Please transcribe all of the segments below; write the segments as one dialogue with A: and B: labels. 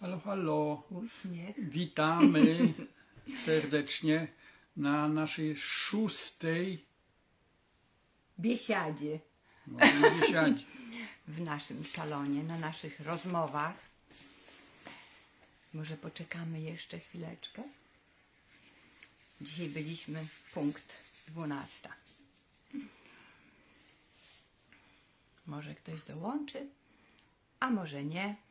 A: Halo, halo. Witamy serdecznie na naszej szóstej
B: Biesiadzie
A: może biesiadzie.
B: w naszym salonie, na naszych rozmowach. Może poczekamy jeszcze chwileczkę? Dzisiaj byliśmy punkt 12. Może ktoś dołączy, a może nie.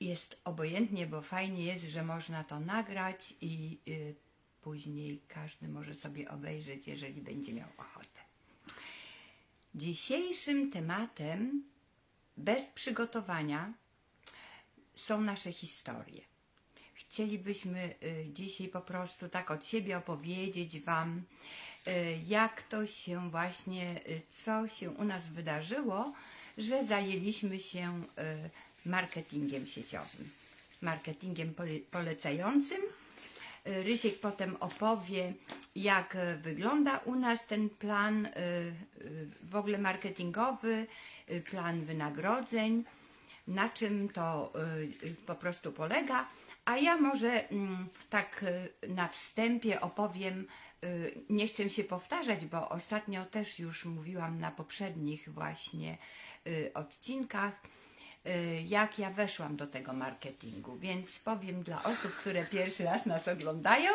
B: Jest obojętnie, bo fajnie jest, że można to nagrać i y, później każdy może sobie obejrzeć, jeżeli będzie miał ochotę. Dzisiejszym tematem, bez przygotowania, są nasze historie. Chcielibyśmy y, dzisiaj po prostu tak od siebie opowiedzieć Wam, y, jak to się właśnie, co się u nas wydarzyło, że zajęliśmy się marketingiem sieciowym, marketingiem pole- polecającym. Y, Rysiek potem opowie, jak y, wygląda u nas ten plan y, w ogóle marketingowy, plan wynagrodzeń, na czym to po prostu polega. A ja może mm, tak na wstępie opowiem, nie chcę się powtarzać, bo ostatnio też już mówiłam na poprzednich właśnie odcinkach, jak ja weszłam do tego marketingu, więc powiem dla osób, które pierwszy raz nas oglądają.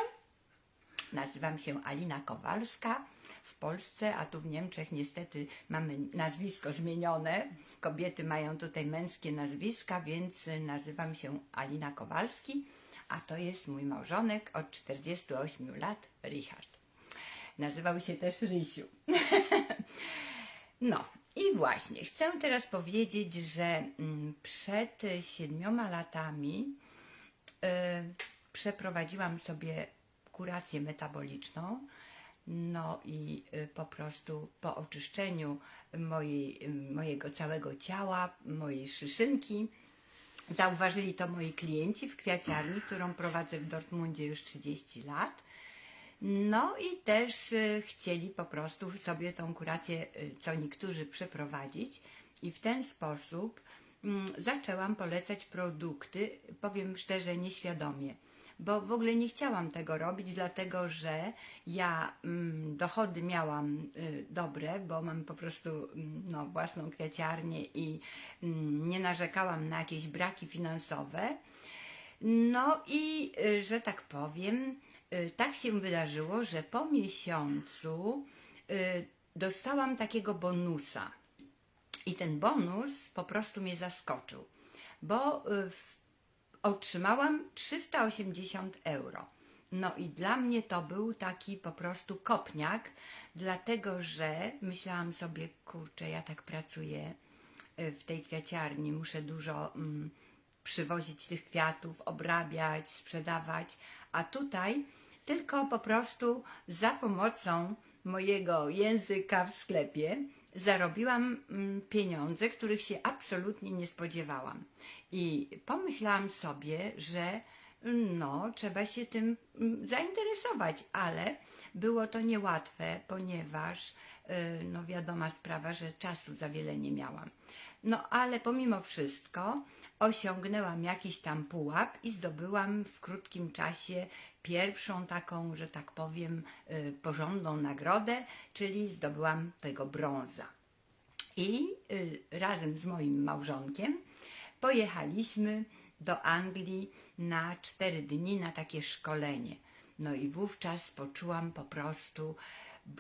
B: Nazywam się Alina Kowalska w Polsce, a tu w Niemczech niestety mamy nazwisko zmienione. Kobiety mają tutaj męskie nazwiska, więc y, nazywam się Alina Kowalski, a to jest mój małżonek od 48 lat, Richard. Nazywał się też Rysiu. No i właśnie, chcę teraz powiedzieć, że mm, przed siedmioma latami y, przeprowadziłam sobie kurację metaboliczną. No i y, po prostu po oczyszczeniu mojej, mojego całego ciała, mojej szyszynki, zauważyli to moi klienci w kwiaciarni, którą prowadzę w Dortmundzie już 30 lat. No i też y, chcieli po prostu sobie tą kurację, y, co niektórzy przeprowadzić i w ten sposób mm, zaczęłam polecać produkty, powiem szczerze, nieświadomie, bo w ogóle nie chciałam tego robić, dlatego że ja mm, dochody miałam y, dobre, bo mam po prostu mm, no, własną kwiaciarnię i nie narzekałam na jakieś braki finansowe. No i, że tak powiem, tak się wydarzyło, że po miesiącu y, dostałam takiego bonusa. I ten bonus po prostu mnie zaskoczył, bo y, otrzymałam 380 euro. No i dla mnie to był taki po prostu kopniak, dlatego że myślałam sobie, kurczę, ja tak pracuję y, w tej kwiaciarni, muszę dużo mm, przywozić tych kwiatów, obrabiać, sprzedawać, a tutaj tylko po prostu za pomocą mojego języka w sklepie zarobiłam mm, pieniądze, których się absolutnie nie spodziewałam. I pomyślałam sobie, że mm, no, trzeba się tym mm, zainteresować, ale było to niełatwe, ponieważ y, no wiadoma sprawa, że czasu za wiele nie miałam. No ale pomimo wszystko osiągnęłam jakiś tam pułap i zdobyłam w krótkim czasie pierwszą taką, że tak powiem, y, porządną nagrodę, czyli zdobyłam tego brąza. I y, razem z moim małżonkiem pojechaliśmy do Anglii na cztery dni na takie szkolenie. No i wówczas poczułam po prostu,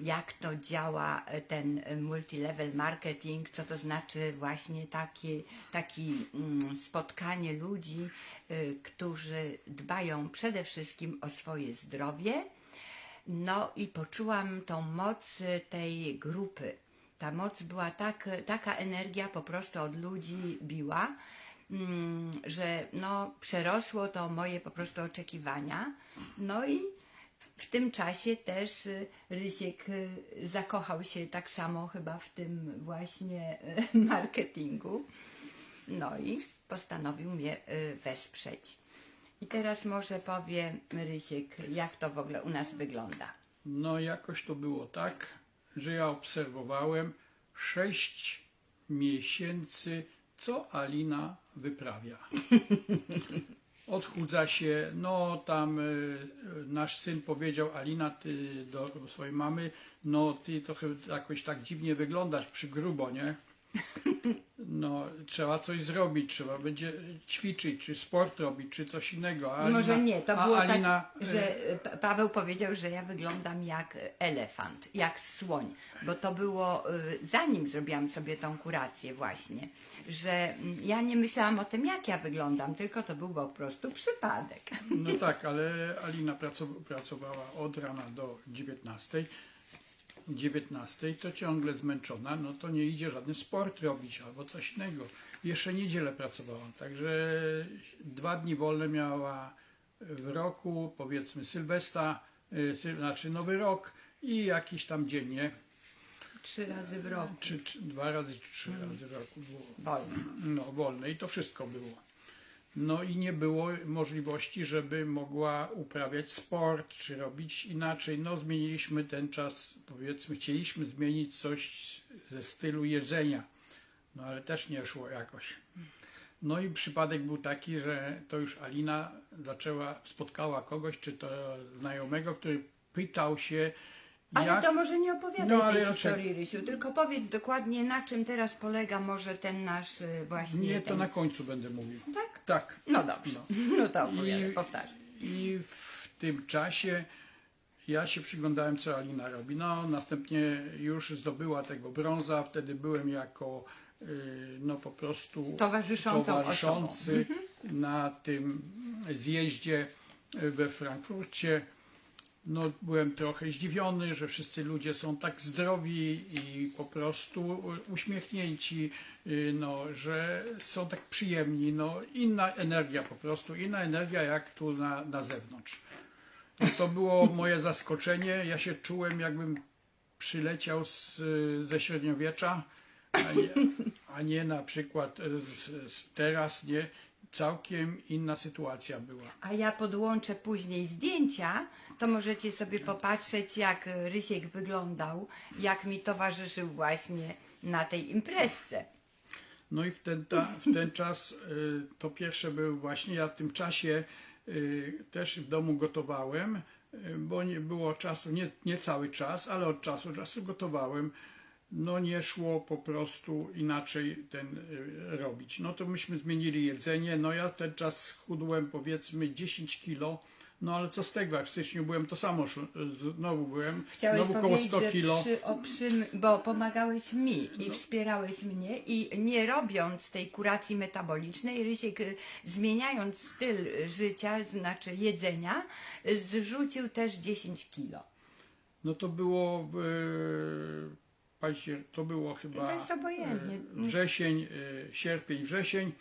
B: jak to działa e, ten e, multilevel marketing, co to znaczy właśnie takie, taki mm, spotkanie ludzi, y, którzy dbają przede wszystkim o swoje zdrowie. No i poczułam tą moc tej grupy. Ta moc była tak, taka energia po prostu od ludzi biła, mm, że no, przerosło to moje po prostu oczekiwania. No i w tym czasie też y, Rysiek y, zakochał się tak samo chyba w tym właśnie y, marketingu. No i postanowił mnie wesprzeć. I teraz może powie Rysiek, jak to w ogóle u nas wygląda.
A: No jakoś to było tak, że ja obserwowałem sześć miesięcy co Alina wyprawia. Odchudza się, no tam y, y, nasz syn powiedział, Alina, ty do swojej mamy, no ty trochę jakoś tak dziwnie wyglądasz, przygrubo, nie? No, trzeba coś zrobić, trzeba będzie ćwiczyć, czy sport robić, czy coś innego. A
B: Może
A: Alina-
B: nie, to
A: a
B: było
A: Alina,
B: tak, że y, Pa- Paweł powiedział, że ja wyglądam jak elefant, jak słoń, bo to było y, zanim zrobiłam sobie tą kurację właśnie, że mm, ja nie myślałam o tym, jak ja wyglądam, tylko to był po prostu przypadek.
A: No tak, ale Alina pracow- pracowała od rana do 19. 19 to ciągle zmęczona, no to nie idzie żaden sport robić albo coś innego. Jeszcze niedzielę pracowała, także dwa dni wolne miała w roku, powiedzmy Sylwestra, y, znaczy Nowy Rok i jakiś tam dzień, nie?
B: Trzy razy w roku.
A: Czy, czy dwa razy, czy trzy razy w roku było
B: Wolno.
A: no, wolne i to wszystko było. No i nie było możliwości, żeby mogła uprawiać sport, czy robić inaczej. No zmieniliśmy ten czas, powiedzmy, chcieliśmy zmienić coś ze stylu jedzenia, no ale też nie szło jakoś. No i przypadek był taki, że to już Alina zaczęła, spotkała kogoś, czy to znajomego, który pytał się,
B: Ale
A: jak...
B: to może nie opowiadaj
A: No,
B: tej
A: ja
B: historii, Rysiu, tylko powiedz dokładnie, na czym teraz polega może ten nasz y, właśnie...
A: Nie, to
B: ten...
A: na końcu będę mówił.
B: Tak?
A: Tak.
B: No dobrze, no, to opowiadaj,
A: I-
B: powtarzaj.
A: I w tym czasie ja się przyglądałem, co Alina robi. No, następnie już zdobyła tego brąza. Wtedy byłem jako y, no po prostu towarzyszący na tym zjeździe we Frankfurcie. No, byłem trochę zdziwiony, że wszyscy ludzie są tak zdrowi i po prostu uśmiechnięci, y, no, że są tak przyjemni. No, inna energia po prostu, inna energia jak tu na, na zewnątrz. No, to było moje zaskoczenie. Ja się czułem, jakbym przyleciał z, ze średniowiecza, a nie, a nie na przykład z, z teraz, nie. Całkiem inna sytuacja była.
B: A ja podłączę później zdjęcia, to możecie sobie popatrzeć, jak Rysiek wyglądał, jak mi towarzyszył właśnie na tej imprezce.
A: No i w ten, ta, w ten czas y, to pierwsze był właśnie, ja w tym czasie y, też w domu gotowałem, y, bo nie było czasu, nie, nie cały czas, ale od czasu do czasu gotowałem. No nie szło po prostu inaczej ten robić. No to myśmy zmienili jedzenie, no ja ten czas schudłem powiedzmy 10 kilo, no ale co z tego, jak w styczniu byłem, to samo znowu byłem,
B: Chciałeś
A: znowu koło
B: powiedzieć,
A: 100
B: że
A: kilo.
B: przy, o, przy, bo pomagałeś mi i wspierałeś mnie i nie robiąc tej kuracji metabolicznej, Rysiek y, zmieniając styl życia, znaczy jedzenia, y, zrzucił też 10 kilo.
A: No to było paździer, to było chyba
B: To jest obojętnie.
A: e, wrzesień, e, sierpień, wrzesień.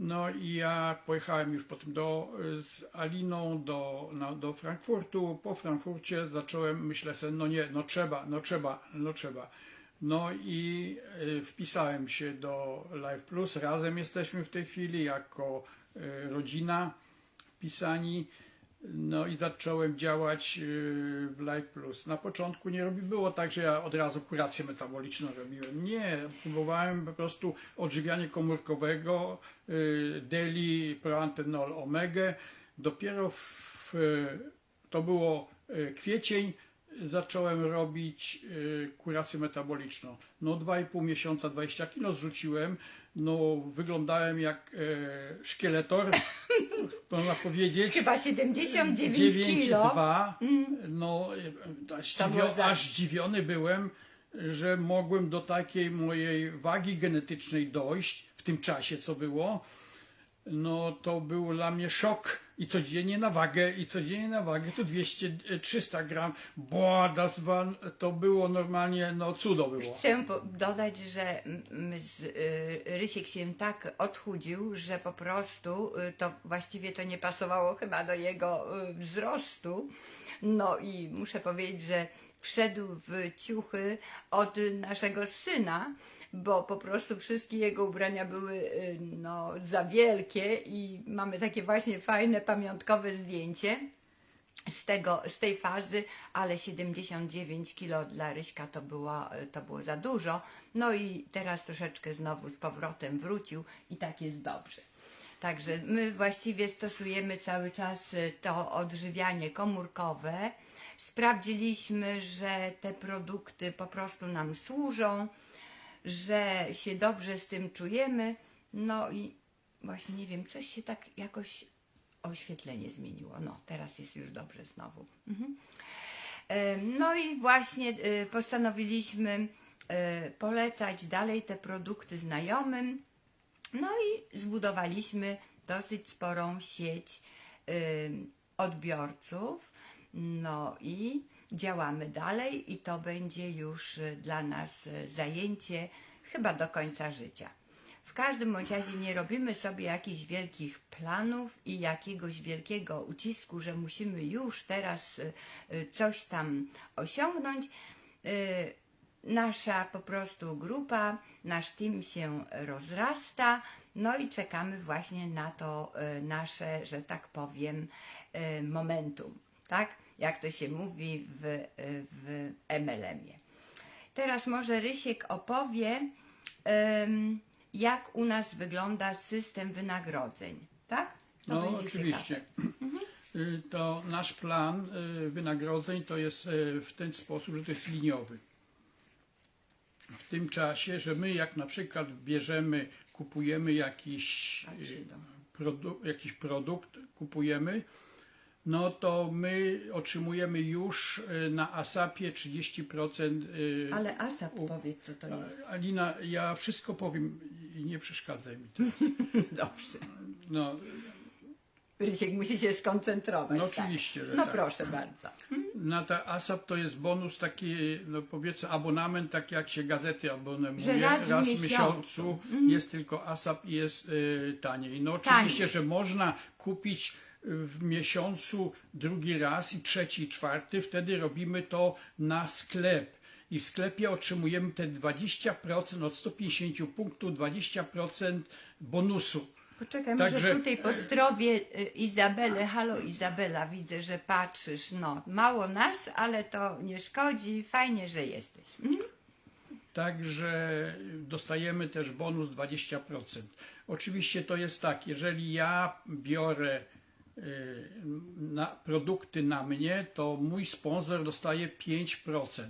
A: No i ja pojechałem już potem do, e, z Aliną do, do Frankfurtu. Po Frankfurcie zacząłem, myślę sobie, no nie, no trzeba, no trzeba, no trzeba. No i e, wpisałem się do Live Plus. Razem jesteśmy w tej chwili jako e, rodzina wpisani. No i zacząłem działać yy, w Life Plus. Na początku nie robi, było tak, że ja od razu kurację metaboliczną robiłem. Nie, próbowałem po prostu odżywianie komórkowego, yy, Deli, Proantenol, Omega. Dopiero w, to było kwiecień, zacząłem robić kurację metaboliczną. No 2,5 miesiąca 20 kilo zrzuciłem. No wyglądałem jak e, szkieletor, można powiedzieć.
B: Chyba 79 kilo.
A: 9,2. No, aż,
B: To
A: zdziwio,
B: było za-
A: aż zdziwiony byłem, że mogłem do takiej mojej wagi genetycznej dojść w tym czasie, co było. No, to był dla mnie szok. I codziennie na wagę, i codziennie na wagę, to 200-300 gram. Boah, das to było normalnie, no cudo było.
B: Chcę dodać, że z, y, Rysiek się tak odchudził, że po prostu y, to właściwie to nie pasowało chyba do jego y, wzrostu. No i muszę powiedzieć, że wszedł w ciuchy od naszego syna, bo po prostu wszystkie jego ubrania były y, no, za wielkie i mamy takie właśnie fajne pamiątkowe zdjęcie z, tego, z tej fazy, ale 79 kilo dla Ryśka to było, to było za dużo. No i teraz troszeczkę znowu z powrotem wrócił i tak jest dobrze. Także my właściwie stosujemy cały czas y, to odżywianie komórkowe. Sprawdziliśmy, że te produkty po prostu nam służą, że się dobrze z tym czujemy. No i właśnie nie wiem, coś się tak jakoś oświetlenie zmieniło. No, teraz jest już dobrze znowu. Mhm. No i właśnie y, postanowiliśmy y, polecać dalej te produkty znajomym. No i zbudowaliśmy dosyć sporą sieć odbiorców. No i działamy dalej, i to będzie już y, dla nas y, zajęcie chyba do końca życia. W każdym bądź razie nie robimy sobie jakichś wielkich planów i jakiegoś wielkiego ucisku, że musimy już teraz y, coś tam osiągnąć. Nasza po prostu grupa, nasz team się rozrasta, no i czekamy właśnie na to nasze, że tak powiem, momentum, tak? Jak to się mówi w, w MLM-ie. Teraz może Rysiek opowie, jak u nas wygląda system wynagrodzeń, tak? To
A: No oczywiście. Y, To nasz plan y, wynagrodzeń to jest y, w ten sposób, że to jest liniowy. W tym czasie, że my jak na przykład bierzemy, kupujemy jakiś, produ- jakiś produkt, kupujemy, no to my otrzymujemy już y, na ASAP-ie 30%. y,
B: Ale ASAP
A: u-
B: powiedz, co to jest.
A: Alina, ja wszystko powiem i nie przeszkadzaj mi. To.
B: Dobrze.
A: No,
B: Rysiek musi się skoncentrować.
A: No
B: tak.
A: oczywiście, że
B: No
A: tak.
B: proszę bardzo.
A: Na ta ASAP to jest bonus taki, no powiedzmy abonament, tak jak się gazety abonuje.
B: Że raz w
A: w
B: miesiącu.
A: miesiącu jest tylko ASAP i jest y, taniej. No oczywiście,
B: Taniej.
A: że można kupić w miesiącu drugi raz i trzeci, i czwarty. Wtedy robimy to na sklep. I w sklepie otrzymujemy te 20% od 150 punktów, 20% bonusu.
B: Poczekaj, może
A: Także-
B: tutaj pozdrowię y, Izabelę. Halo Izabela, widzę, że patrzysz. No, mało nas, ale to nie szkodzi. Fajnie, że jesteś. Mhm.
A: Także dostajemy też bonus 20%. Oczywiście to jest tak, jeżeli ja biorę na, produkty na mnie, to mój sponsor dostaje 5%,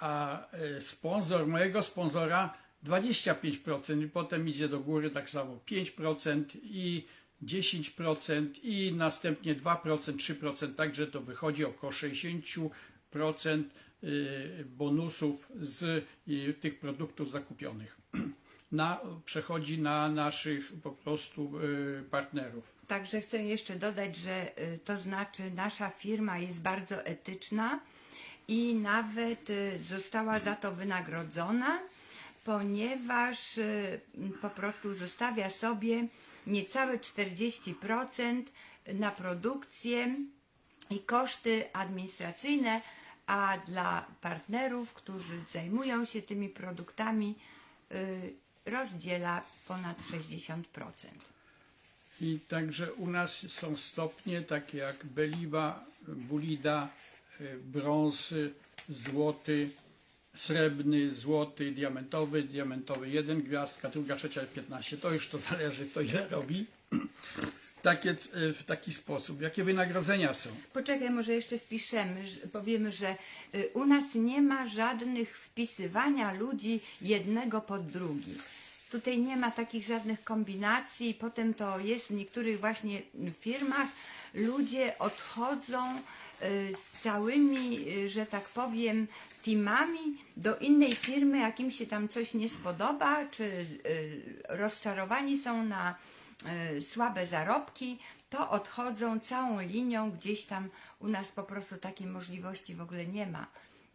A: a, y, sponsor mojego sponsora 25% i potem idzie do góry tak samo 5% i 10% i następnie 2%, 3%, także to wychodzi około 60% y, bonusów z y, tych produktów zakupionych. Na, przechodzi na naszych po prostu y, partnerów.
B: Także chcę jeszcze dodać, że y, to znaczy nasza firma jest bardzo etyczna i nawet y, została za to wynagrodzona, ponieważ y, po prostu zostawia sobie niecałe 40% na produkcję i koszty administracyjne, a dla partnerów, którzy zajmują się tymi produktami, rozdziela ponad 60%.
A: I także u nas są stopnie takie jak Beliwa, Bulida, y, brąz, y, złoty, srebrny, złoty, diamentowy, diamentowy jeden gwiazdka, druga, trzecia 15. To już to zależy kto ile robi. C- w taki sposób. Jakie wynagrodzenia są?
B: Poczekaj, może jeszcze wpiszemy, powiemy, że y, u nas nie ma żadnych wpisywania ludzi jednego pod drugi. Tutaj nie ma takich żadnych kombinacji. Potem to jest w niektórych właśnie firmach. Ludzie odchodzą y, z całymi, y, że tak powiem, teamami do innej firmy, jak im się tam coś nie spodoba, czy y, rozczarowani są na słabe zarobki, to odchodzą całą linią gdzieś tam. U nas po prostu takiej możliwości w ogóle nie ma,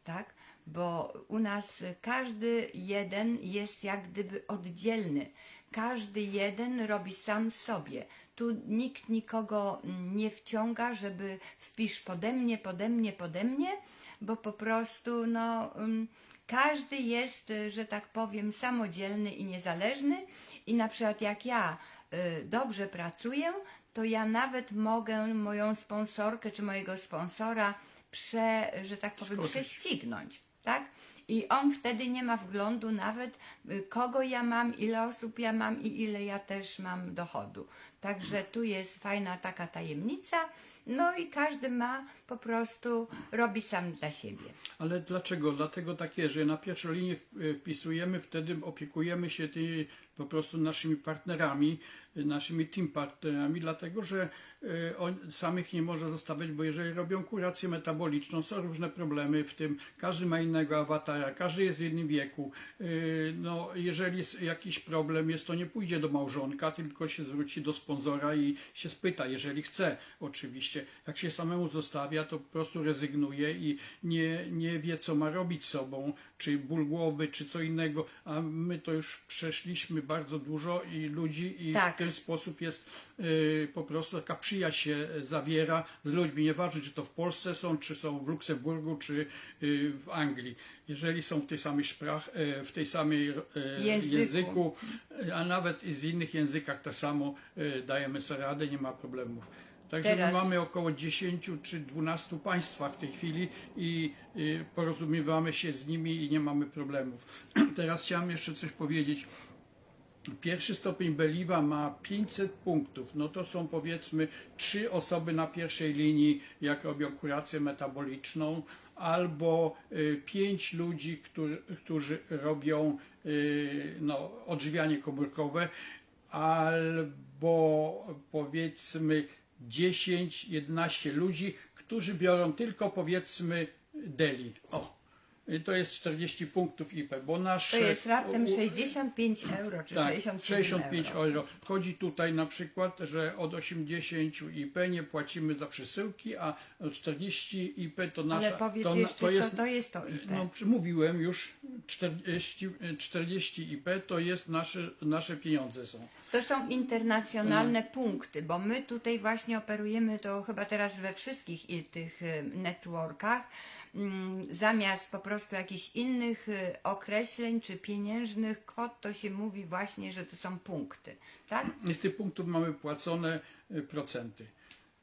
B: tak? Bo u nas każdy jeden jest jak gdyby oddzielny. Każdy jeden robi sam sobie. Tu nikt nikogo mm, nie wciąga, żeby wpisz pode mnie, pode mnie, pode mnie, bo po prostu no, ym, każdy jest, że tak powiem, samodzielny i niezależny. I na przykład jak ja y, dobrze pracuję, to ja nawet mogę moją sponsorkę czy mojego sponsora prze, że tak powiem,
A: Skoczyć.
B: prześcignąć, tak? I on wtedy nie ma wglądu nawet, y, kogo ja mam, ile osób ja mam i ile ja też mam dochodu. Także tu jest fajna taka tajemnica. No i każdy ma po prostu, robi sam dla siebie.
A: Ale dlaczego? Dlatego takie, że na pierwszą linię w- wpisujemy, wtedy opiekujemy się tymi po prostu naszymi partnerami, y, naszymi team partnerami, dlatego że y, on, samych nie może zostawiać, bo jeżeli robią kurację metaboliczną, są różne problemy w tym, każdy ma innego awatara, każdy jest w jednym wieku. No, jeżeli jest jakiś problem jest, to nie pójdzie do małżonka, tylko się zwróci do sponsora i się spyta, jeżeli chce oczywiście. Jak się samemu zostawia, to po prostu rezygnuje i nie, nie wie, co ma robić sobą, czy ból głowy, czy co innego, a my to już przeszliśmy bardzo dużo i ludzi i
B: Tak.
A: w ten sposób jest y, po prostu taka przyjaźń się zawiera z ludźmi, nieważne czy to w Polsce są, czy są w Luksemburgu, czy y, w Anglii. Jeżeli są w tej samej sprach, y, w tej samej y,
B: Języku.
A: języku, y, a nawet z innych językach tak samo y, dajemy sobie radę, nie ma problemów. Także
B: Teraz-
A: my mamy około 10 czy 12 państwa w tej chwili i y, porozumiewamy się z nimi i nie mamy problemów. Teraz chciałem jeszcze coś powiedzieć. Pierwszy stopień Beliwa ma 500 punktów. No to są powiedzmy trzy osoby na pierwszej linii, jak robią kurację metaboliczną, albo y, pięć ludzi, którzy, którzy robią y, no, odżywianie komórkowe, albo powiedzmy 10-11 ludzi, którzy biorą tylko powiedzmy deli. O. To jest 40 punktów IP, bo nasz
B: To jest raptem
A: u-
B: 65 euro, czy
A: tak,
B: 67
A: 65
B: euro.
A: euro. Chodzi tutaj na przykład, że od 80 IP nie płacimy za przesyłki, a od 40 IP to nasza.
B: Ale powiedz
A: to,
B: jeszcze,
A: to jest,
B: co to jest to IP?
A: No, mówiłem już, 40, 40 IP to jest nasze, nasze pieniądze są.
B: To są internacjonalne
A: Mm.
B: punkty, bo my tutaj właśnie operujemy to chyba teraz we wszystkich tych y, networkach. Mm, Zamiast po prostu jakichś innych y, określeń czy pieniężnych kwot, to się mówi właśnie, że to są punkty, tak?
A: I z tych punktów mamy płacone y, procenty.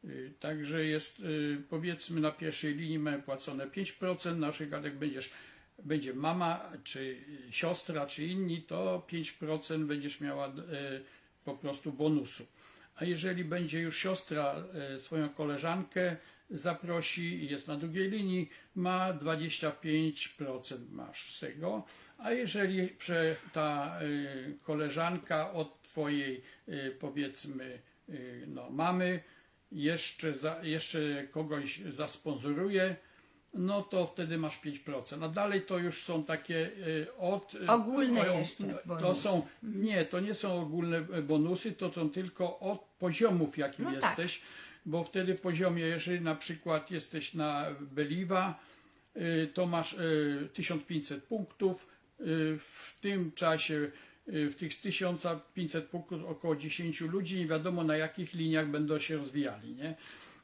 A: Y, Także jest, powiedzmy, na pierwszej linii mamy płacone 5%, na przykład jak będziesz, będzie mama, czy siostra, czy inni, to 5% będziesz miała po prostu bonusu. A jeżeli będzie już siostra swoją koleżankę zaprosi i jest na drugiej linii, ma 25% masz z tego. A jeżeli ta y, koleżanka od twojej y, powiedzmy y, no, mamy jeszcze, za, jeszcze kogoś zasponsoruje, no to wtedy masz 5%. A dalej to już są takie od...
B: Ogólne
A: o-
B: jeszcze
A: To
B: bonusy.
A: są, nie, to nie są ogólne bonusy, to są tylko od poziomów, jakim
B: No tak.
A: Bo wtedy poziomie, jeżeli na przykład jesteś na Beliwa, y, to masz y, 1500 punktów. Y, W tym czasie, y, w tych 1500 punktów około 10 ludzi, nie wiadomo na jakich liniach będą się rozwijali, nie?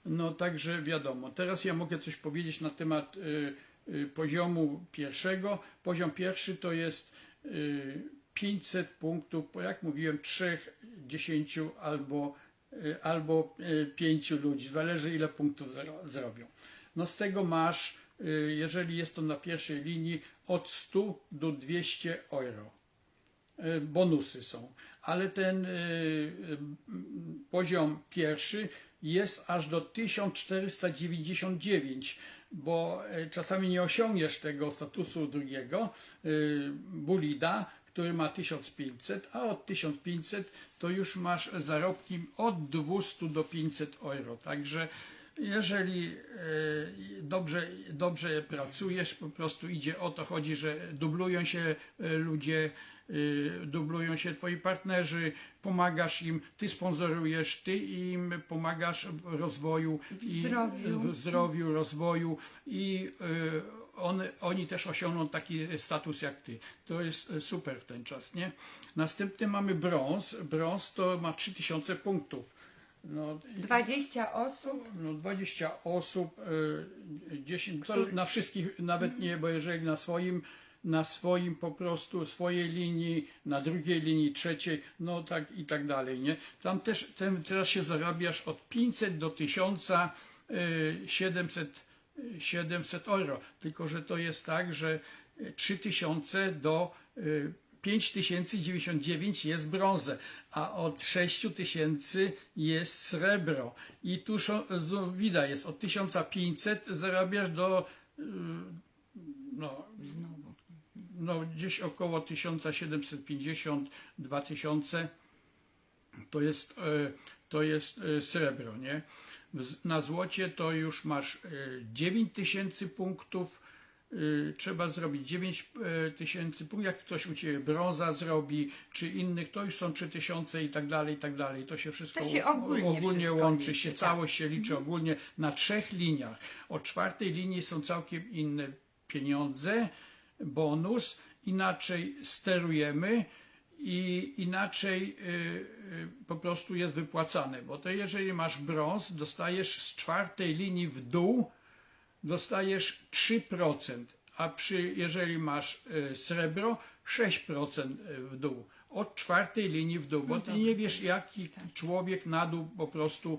A: No także wiadomo. Teraz ja mogę coś powiedzieć na temat y, y, poziomu pierwszego. Poziom pierwszy to jest y, 500 punktów, jak mówiłem, 3, 10 albo, y, albo 5 ludzi. Zależy ile punktów zro, zrobią. No z tego masz, y, jeżeli jest to na pierwszej linii, od 100 do 200 euro. Y, Bonusy są. Ale ten y, y, poziom pierwszy jest aż do 1499, bo y, czasami nie osiągniesz tego statusu drugiego, y, Bulida, który ma 1500, a od 1500 to już masz zarobki od 200 do 500 euro. Także jeżeli e, dobrze, dobrze pracujesz, po prostu idzie o to, chodzi, że dublują się e, ludzie, e, dublują się twoi partnerzy, pomagasz im, ty sponsorujesz, ty im pomagasz w rozwoju i
B: zdrowiu.
A: w zdrowiu, rozwoju i e, one, oni też osiągną taki status jak ty. To jest e, super w ten czas, nie? Następny mamy brąz. Brąz to ma 3000 punktów. No,
B: 20 osób,
A: no 20 osób, y, 10, to na wszystkich nawet nie, bo jeżeli na swoim, na swoim po prostu, swojej linii, na drugiej linii, trzeciej, no tak i tak dalej, nie? Tam też, ten, teraz się zarabiasz od 500 do 1700 700, 700 euro, tylko że to jest tak, że y, 3000 do y, 5099 jest brązę, a od 6000 jest srebro. I tu widać, jest od 1500 zarabiasz do y, no, no gdzieś około 1750-2000 to jest, e, to jest e, srebro, nie? Na złocie to już masz e, 9000 punktów, e, trzeba zrobić 9000 punktów, jak ktoś u Ciebie brąza zrobi, czy innych, to już są 3000 i tak dalej, i tak dalej. To się wszystko
B: To się ogólnie wszystko
A: łączy,
B: liczy,
A: się
B: tak.
A: całość się liczy ogólnie na trzech liniach. O czwartej linii są całkiem inne pieniądze, bonus, inaczej sterujemy i inaczej y, y, po prostu jest wypłacane, bo to jeżeli masz brąz, dostajesz z czwartej linii w dół, dostajesz 3%, a przy, jeżeli masz y, srebro, 6% w dół. Od czwartej linii w dół, bo
B: No
A: ty nie wiesz, jaki
B: tak.
A: człowiek na dół po prostu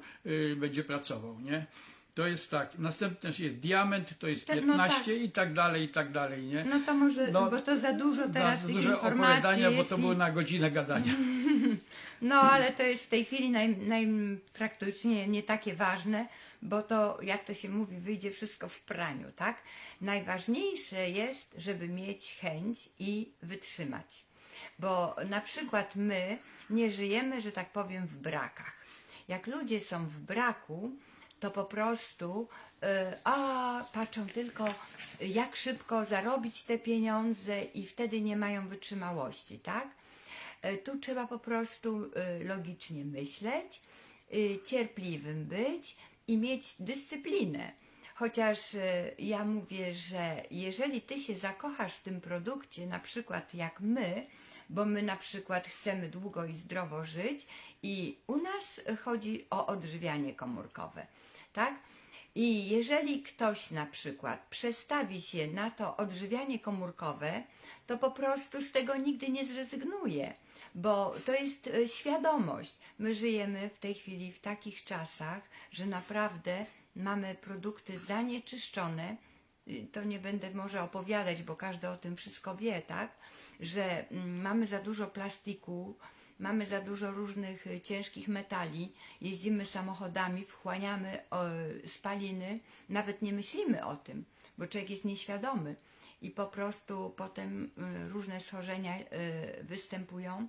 A: będzie pracował, nie? To jest tak. Następny jest diament, to jest
B: Tak, no
A: 15 i tak dalej, i tak dalej, nie?
B: No to może,
A: No,
B: bo to za dużo teraz
A: Bardzo
B: tych
A: duże
B: informacji
A: opowiadania, bo
B: jest
A: to
B: i-
A: było na godzinę gadania.
B: No, ale to jest w tej chwili naj, najpraktycznie nie takie ważne, bo to, jak to się mówi, wyjdzie wszystko w praniu, tak? Najważniejsze jest, żeby mieć chęć i wytrzymać. Bo na przykład my nie żyjemy, że tak powiem, w brakach. Jak ludzie są w braku, to po prostu y, a patrzą tylko, jak szybko zarobić te pieniądze i wtedy nie mają wytrzymałości, tak? E, Tu trzeba po prostu e, logicznie myśleć, cierpliwym być i mieć dyscyplinę. Chociaż ja mówię, że jeżeli ty się zakochasz w tym produkcie, na przykład jak my, bo my na przykład chcemy długo i zdrowo żyć i u nas chodzi o odżywianie komórkowe, tak? I jeżeli ktoś na przykład przestawi się na to odżywianie komórkowe, to po prostu z tego nigdy nie zrezygnuje, bo to jest e, świadomość. My żyjemy w tej chwili w takich czasach, że naprawdę mamy produkty zanieczyszczone. To nie będę może opowiadać, bo każdy o tym wszystko wie, tak? Że mm, mamy za dużo plastiku, mamy za dużo różnych y, ciężkich metali, jeździmy samochodami, wchłaniamy spaliny, nawet nie myślimy o tym, bo człowiek jest nieświadomy. I po prostu potem y, różne schorzenia y, występują,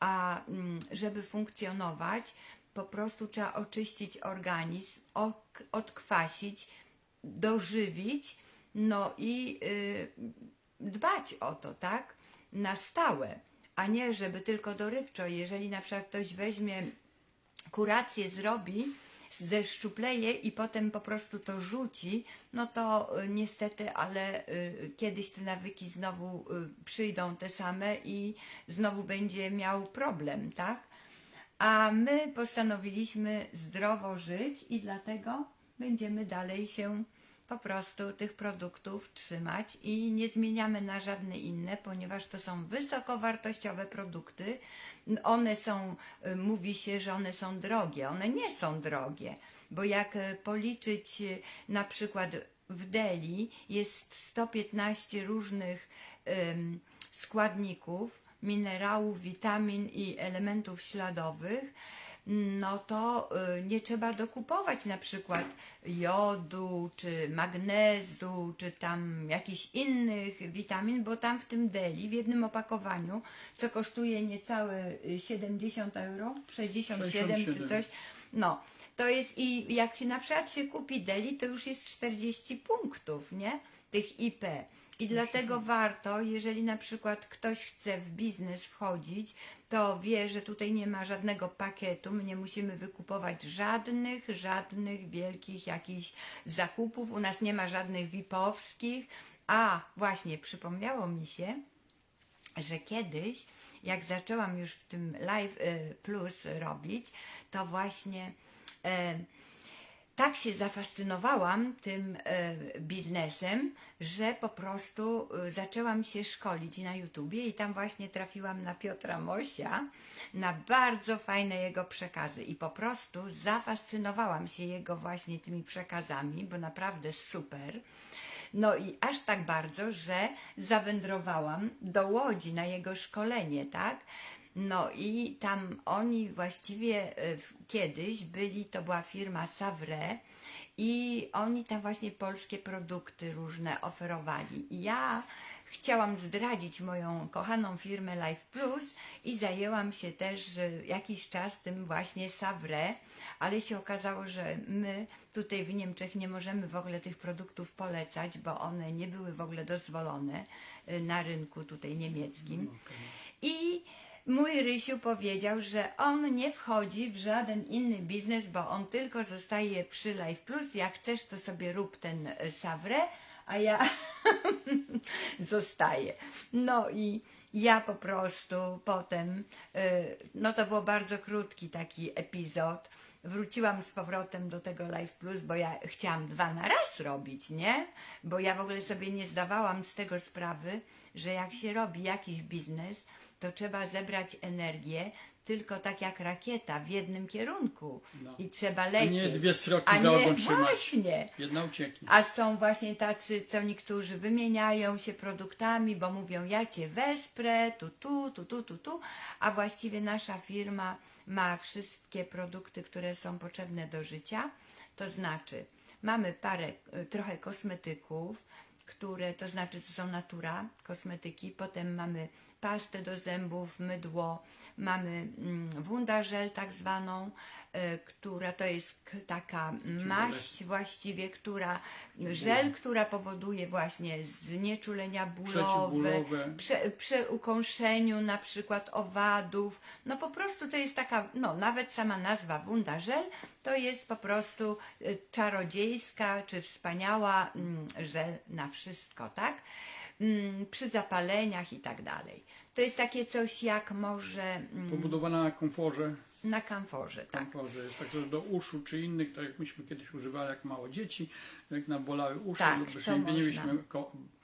B: a mm, żeby funkcjonować, po prostu trzeba oczyścić organizm, odkwasić, dożywić, no i dbać o to, tak? Na stałe, a nie żeby tylko dorywczo. Jeżeli na przykład ktoś weźmie kurację zrobi, zeszczupleje i potem po prostu to rzuci, no to y, niestety, ale y, kiedyś te nawyki znowu y, przyjdą te same i znowu będzie miał problem, tak? A my postanowiliśmy zdrowo żyć i dlatego będziemy dalej się po prostu tych produktów trzymać i nie zmieniamy na żadne inne, ponieważ to są wysokowartościowe produkty. One są, y, mówi się, że one są drogie. One nie są drogie, bo jak y, policzyć y, na przykład w Deli jest 115 różnych ym, składników, minerałów, witamin i elementów śladowych, no to y, nie trzeba dokupować na przykład jodu, czy magnezu, czy tam jakichś innych witamin, bo tam w tym deli, w jednym opakowaniu, co kosztuje niecałe y, 70 euro, 67, czy
A: 67.
B: coś, no, to jest i jak na przykład się kupi deli, to już jest 40 punktów, nie? Tych IP. I dlatego warto, jeżeli na przykład ktoś chce w biznes wchodzić, to wie, że tutaj nie ma żadnego pakietu, my nie musimy wykupować żadnych, żadnych wielkich jakichś zakupów, u nas nie ma żadnych VIP-owskich. A, właśnie, przypomniało mi się, że kiedyś, jak zaczęłam już w tym Live y, Plus robić, to właśnie e, tak się zafascynowałam tym e, biznesem, że po prostu e, zaczęłam się szkolić na YouTubie i tam właśnie trafiłam na Piotra Mosia, na bardzo fajne jego przekazy i po prostu zafascynowałam się jego właśnie tymi przekazami, bo naprawdę super. No i aż tak bardzo, że zawędrowałam do Łodzi na jego szkolenie, tak? No i tam oni właściwie w- kiedyś byli, to była firma Savre i oni tam właśnie polskie produkty różne oferowali. I ja chciałam zdradzić moją kochaną firmę Life Plus i zajęłam się też e, jakiś czas tym właśnie Savre, ale się okazało, że my tutaj w Niemczech nie możemy w ogóle tych produktów polecać, bo one nie były w ogóle dozwolone e, na rynku tutaj niemieckim. I mój Rysiu powiedział, że on nie wchodzi w żaden inny biznes, bo on tylko zostaje przy Life Plus. Jak chcesz, to sobie rób ten e, Savre, a ja zostaję. No i ja po prostu potem, e, no to było bardzo krótki taki epizod. Wróciłam z powrotem do tego Life Plus, bo ja chciałam dwa na raz robić, nie? Bo ja w ogóle sobie nie zdawałam z tego sprawy, że jak się robi jakiś biznes, to trzeba zebrać energię tylko tak jak rakieta w jednym kierunku
A: No.
B: i trzeba
A: A
B: lecieć.
A: nie dwie sroki
B: A
A: za
B: nie, właśnie.
A: Jedna ucieknie.
B: A są właśnie tacy, co niektórzy wymieniają się produktami, bo mówią, ja cię wesprę, tu, tu, tu, tu, tu, tu, a właściwie nasza firma ma wszystkie produkty, które są potrzebne do życia. To znaczy, mamy parę, y, trochę kosmetyków, które, to znaczy, to są natura, kosmetyki, potem mamy pastę do zębów, mydło, mamy mm, wundażel tak zwaną, która to jest taka maść właściwie, która, żel, która powoduje właśnie znieczulenia bólowe, prze, przy ukąszeniu na przykład owadów, no po prostu to jest taka, no nawet sama nazwa wundażel, to jest po prostu y, czarodziejska czy wspaniała mm, żel na wszystko, tak? Mm, Przy zapaleniach i tak dalej. To jest takie coś jak może mm,
A: Pobudowana na komforze.
B: Na kamforze, tak.
A: komforze. Także do uszu czy innych, tak jak myśmy kiedyś używali jak małe dzieci, jak nam bolały uszy
B: Tak,
A: lub byśmy nie mieliśmy,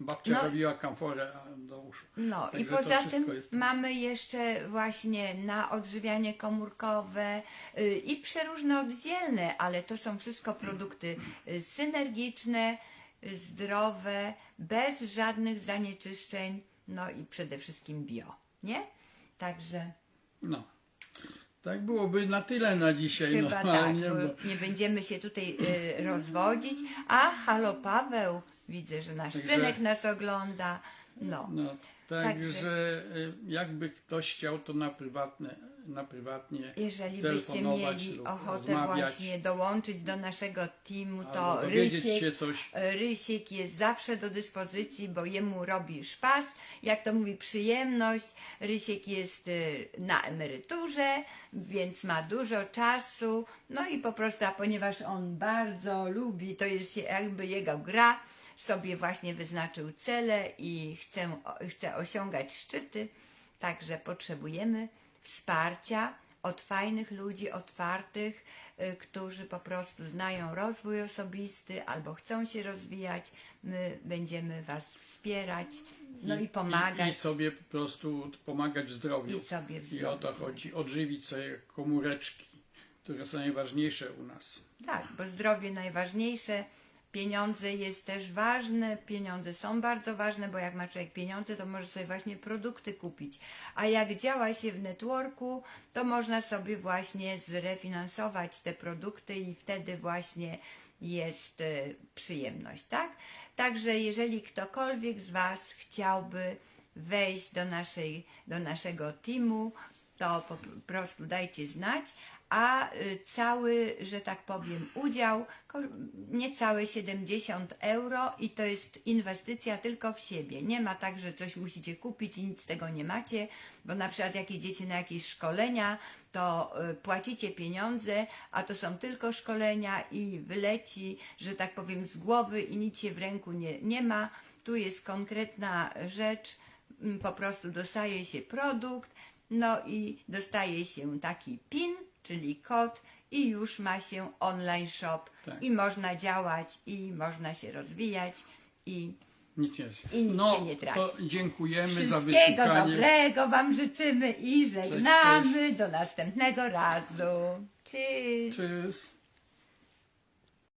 A: babcia
B: No.
A: robiła kamforę do uszu.
B: No i
A: Także to
B: poza tym
A: jest-
B: mamy jeszcze właśnie na odżywianie komórkowe y, i przeróżne oddzielne, ale to są wszystko produkty y, synergiczne, zdrowe, bez żadnych zanieczyszczeń, no i przede wszystkim bio, nie? Także
A: No. Tak byłoby na tyle na dzisiaj.
B: chyba tak,
A: normalnie,
B: bo nie będziemy się tutaj y, rozwodzić. A halo Paweł, widzę, że nasz
A: Także-
B: synek nas ogląda. No.
A: No, także y, jakby ktoś chciał, to na prywatne, na prywatnie
B: Jeżeli byście
A: telefonować
B: mieli
A: lub
B: ochotę
A: rozmawiać,
B: właśnie dołączyć do naszego teamu,
A: albo
B: to
A: dowiedzieć
B: Rysiek,
A: się coś.
B: Rysiek jest zawsze do dyspozycji, bo jemu robi szpas, jak to mówi, przyjemność. Rysiek jest y, na emeryturze, więc ma dużo czasu. No i po prostu, a ponieważ on bardzo lubi, to jest jakby jego gra, sobie właśnie wyznaczył cele i chce, chce osiągać szczyty, także potrzebujemy wsparcia od fajnych ludzi, otwartych, y, którzy po prostu znają rozwój osobisty albo chcą się rozwijać. My będziemy Was wspierać, no i, pomagać.
A: I, I sobie po prostu pomagać w zdrowiu.
B: I sobie w
A: I o to
B: zdrowiu.
A: chodzi. Odżywić sobie komóreczki, które są najważniejsze u nas.
B: Tak, bo zdrowie najważniejsze, pieniądze jest też ważne, pieniądze są bardzo ważne, bo jak ma człowiek pieniądze, to może sobie właśnie produkty kupić. A jak działa się w networku, to można sobie właśnie zrefinansować te produkty i wtedy właśnie jest e, przyjemność, tak? Także jeżeli ktokolwiek z Was chciałby wejść do, naszej, do naszego teamu, to po prostu dajcie znać, a y, cały, że tak powiem, udział niecałe 70 euro i to jest inwestycja tylko w siebie. Nie ma tak, że coś musicie kupić i nic z tego nie macie, bo na przykład jak idziecie na jakieś szkolenia, to y, płacicie pieniądze, a to są tylko szkolenia i wyleci, że tak powiem, z głowy i nic się w ręku nie, nie ma. Tu jest konkretna rzecz, mm, po prostu dostaje się produkt, no i dostaje się taki PIN, czyli kod i już ma się online shop
A: Tak.
B: i można działać i można się rozwijać i
A: Nic jest.
B: I nic
A: no,
B: się nie traci.
A: to dziękujemy za
B: wszystkiego
A: wysłuchanie.
B: dobrego Wam życzymy i żegnamy do następnego razu. Cześć!